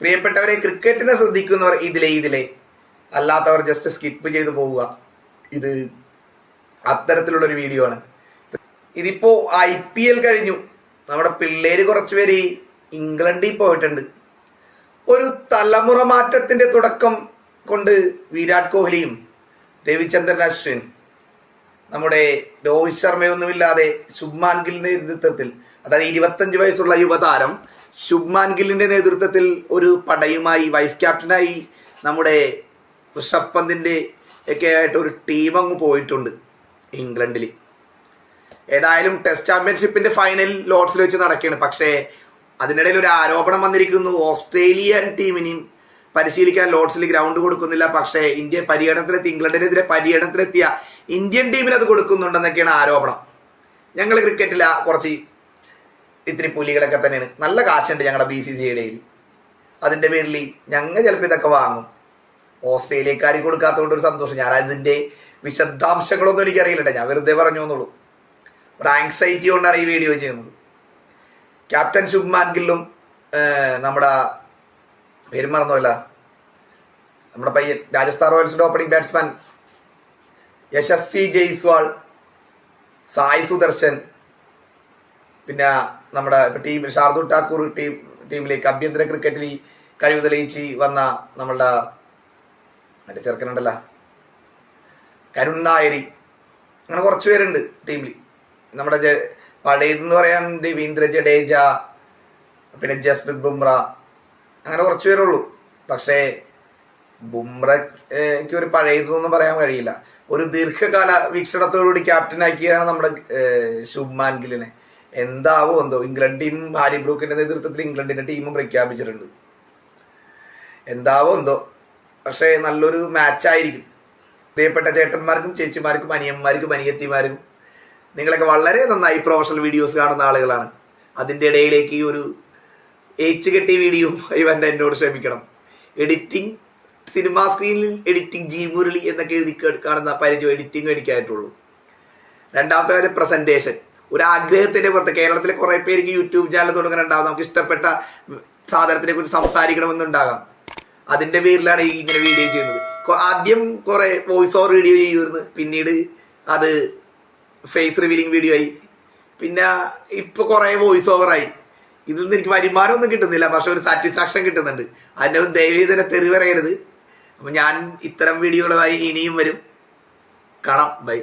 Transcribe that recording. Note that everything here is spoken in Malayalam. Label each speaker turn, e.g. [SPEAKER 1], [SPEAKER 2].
[SPEAKER 1] പ്രിയപ്പെട്ടവരെ ക്രിക്കറ്റിനെ ശ്രദ്ധിക്കുന്നവർ ഇതിലെ ഇതിലെ. അല്ലാത്തവർ ജസ്റ്റ് സ്കിപ്പ് ചെയ്തു പോവുക. ഇത് അത്തരത്തിലുള്ളൊരു വീഡിയോ ആണ്. ഇതിപ്പോ ഐ പി എൽ കഴിഞ്ഞു. നമ്മുടെ പിള്ളേര് കുറച്ചുപേര് ഇംഗ്ലണ്ടിൽ പോയിട്ടുണ്ട്. ഒരു തലമുറ മാറ്റത്തിന്റെ തുടക്കം കൊണ്ട് വിരാട് കോഹ്ലിയും രവിചന്ദ്രൻ അശ്വിൻ നമ്മുടെ രോഹിത് ശർമ്മയൊന്നുമില്ലാതെ ശുഭ്മാൻ ഗിലിന്റെ നേതൃത്വത്തിൽ അതായത് ഇരുപത്തഞ്ച് വയസ്സുള്ള യുവതാരം ശുഭ്മാൻ ഗില്ലിന്റെ നേതൃത്വത്തിൽ ഒരു പടയുമായി വൈസ് ക്യാപ്റ്റനായി നമ്മുടെ ഋഷഭ് പന്തിന്റെ ഒക്കെ ആയിട്ട് ഒരു ടീം അങ്ങ് പോയിട്ടുണ്ട് ഇംഗ്ലണ്ടിൽ ഏതായാലും ടെസ്റ്റ് ചാമ്പ്യൻഷിപ്പിന്റെ ഫൈനൽ ലോർഡ്സിൽ വെച്ച് നടക്കുകയാണ്. പക്ഷേ അതിനിടയിൽ ഒരു ആരോപണം വന്നിരിക്കുന്നു. ഓസ്ട്രേലിയൻ ടീമിനെയും പരിശീലിക്കാൻ ലോർഡ്സിൽ ഗ്രൗണ്ട് കൊടുക്കുന്നില്ല. പക്ഷേ ഇന്ത്യ പര്യടനത്തിലെത്തി ഇംഗ്ലണ്ടിനെതിരെ പര്യടനത്തിലെത്തിയ ഇന്ത്യൻ ടീമിന് അത് കൊടുക്കുന്നുണ്ടെന്നൊക്കെയാണ് ആരോപണം. ഞങ്ങൾ ക്രിക്കറ്റില കുറച്ച് ഇത്തിരി പുലികളൊക്കെ തന്നെയാണ്. നല്ല കാശുണ്ട് ഞങ്ങളുടെ ബി സി സി ഇടയിൽ അതിന്റെ പേരിൽ ഞങ്ങൾ ചിലപ്പോൾ ഇതൊക്കെ വാങ്ങും. ഓസ്ട്രേലിയക്കാർ കൊടുക്കാത്തതുകൊണ്ട് ഒരു സന്തോഷം. ഞാൻ അതിന്റെ വിശദാംശങ്ങളൊന്നും എനിക്കറിയില്ല ഞാൻ വെറുതെ പറഞ്ഞു എന്നുള്ളൂ ഒരു ആങ്സൈറ്റി കൊണ്ടാണ് ഈ വീഡിയോ ചെയ്യുന്നത്. ക്യാപ്റ്റൻ ശുഭ്മാൻ ഗില്ലും നമ്മുടെ പേര് മറന്നുമല്ല നമ്മുടെ പയ്യൻ രാജസ്ഥാൻ റോയൽസിന്റെ ഓപ്പണിംഗ് ബാറ്റ്സ്മാൻ യശസ്വി ജയ്സ്വാൾ സായ് സുദർശൻ പിന്നെ നമ്മുടെ ടീം ഷാർദുൽ ഠാക്കൂർ ടീം ടീമിലേക്ക് ആഭ്യന്തര ക്രിക്കറ്റിൽ കഴിവ് തെളിയിച്ച് വന്ന നമ്മളുടെ മറ്റേ ചെറുക്കനുണ്ടല്ലോ കരുൺ നായരി. അങ്ങനെ കുറച്ച് പേരുണ്ട് ടീമിൽ നമ്മുടെ പഴയതെന്ന് പറയാൻ രവീന്ദ്ര ജഡേജ പിന്നെ ജസ്പ്രീത് ബുംറ. അങ്ങനെ കുറച്ച് പേരുള്ളൂ. പക്ഷേ ബുംറയ്ക്ക് ഒരു പഴയതൊന്നും പറയാൻ കഴിയില്ല. ഒരു ദീർഘകാല വീക്ഷണത്തോടുകൂടി ക്യാപ്റ്റനാക്കിയാണ് നമ്മുടെ ശുഭ്മാൻ ഗില്ലിനെ. എന്താവോ എന്തോ? ഇംഗ്ലണ്ട് ടീം ഹാരി ബ്രൂക്കിന്റെ നേതൃത്വത്തിൽ ഇംഗ്ലണ്ടിന്റെ ടീമും പ്രഖ്യാപിച്ചിട്ടുണ്ട്. എന്താവോ എന്തോ? പക്ഷേ നല്ലൊരു മാച്ചായിരിക്കും പ്രിയപ്പെട്ട ചേട്ടന്മാർക്കും ചേച്ചിമാർക്കും അനിയന്മാർക്കും അനിയത്തിമാർക്കും നിങ്ങളൊക്കെ വളരെ നന്നായി പ്രൊഫഷണൽ വീഡിയോസ് കാണുന്ന ആളുകളാണ്. അതിന്റെ ഇടയിലേക്ക് ഈ ഒരു ഏച്ച് കെട്ടി വീഡിയോ ഇവന്റെ എന്നോട് ക്ഷമിക്കണം. എഡിറ്റിംഗ് സിനിമാ സ്ക്രീനിൽ എഡിറ്റിംഗ് ജി മുരളി എന്നൊക്കെ എഴുതി കാണുന്ന പരിചയം എഡിറ്റിംഗ് എനിക്കായിട്ടുള്ളൂ രണ്ടാമത്തെ കാര്യം പ്രസന്റേഷൻ ഒരു ആഗ്രഹത്തിന്റെ പുറത്ത് കേരളത്തിലെ കുറെ പേർക്ക് യൂട്യൂബ് ചാനൽ തുടങ്ങാനുണ്ടാവും. നമുക്ക് ഇഷ്ടപ്പെട്ട സാധനത്തിനെ കുറിച്ച് സംസാരിക്കണമെന്നുണ്ടാകാം. അതിന്റെ പേരിലാണ് ഈ ഇങ്ങനെ വീഡിയോ ചെയ്യുന്നത്. ആദ്യം കുറെ വോയിസ് ഓവർ വീഡിയോ ചെയ്യുമായിരുന്നു പിന്നീട് അത് ഫേസ് റിവീലിംഗ് വീഡിയോ ആയി. പിന്നെ ഇപ്പൊ കുറെ വോയിസ് ഓവറായി ഇതിൽ നിന്ന് എനിക്ക് വരുമാനമൊന്നും കിട്ടുന്നില്ല. പക്ഷെ ഒരു സാറ്റിസ്ഫാക്ഷൻ കിട്ടുന്നുണ്ട്. അതിന്റെ ദയവേദന തന്നെ തെറി പറയരുത് അപ്പൊ ഞാൻ ഇത്തരം വീഡിയോകളുമായി ഇനിയും വരും. കാണാം. ബൈ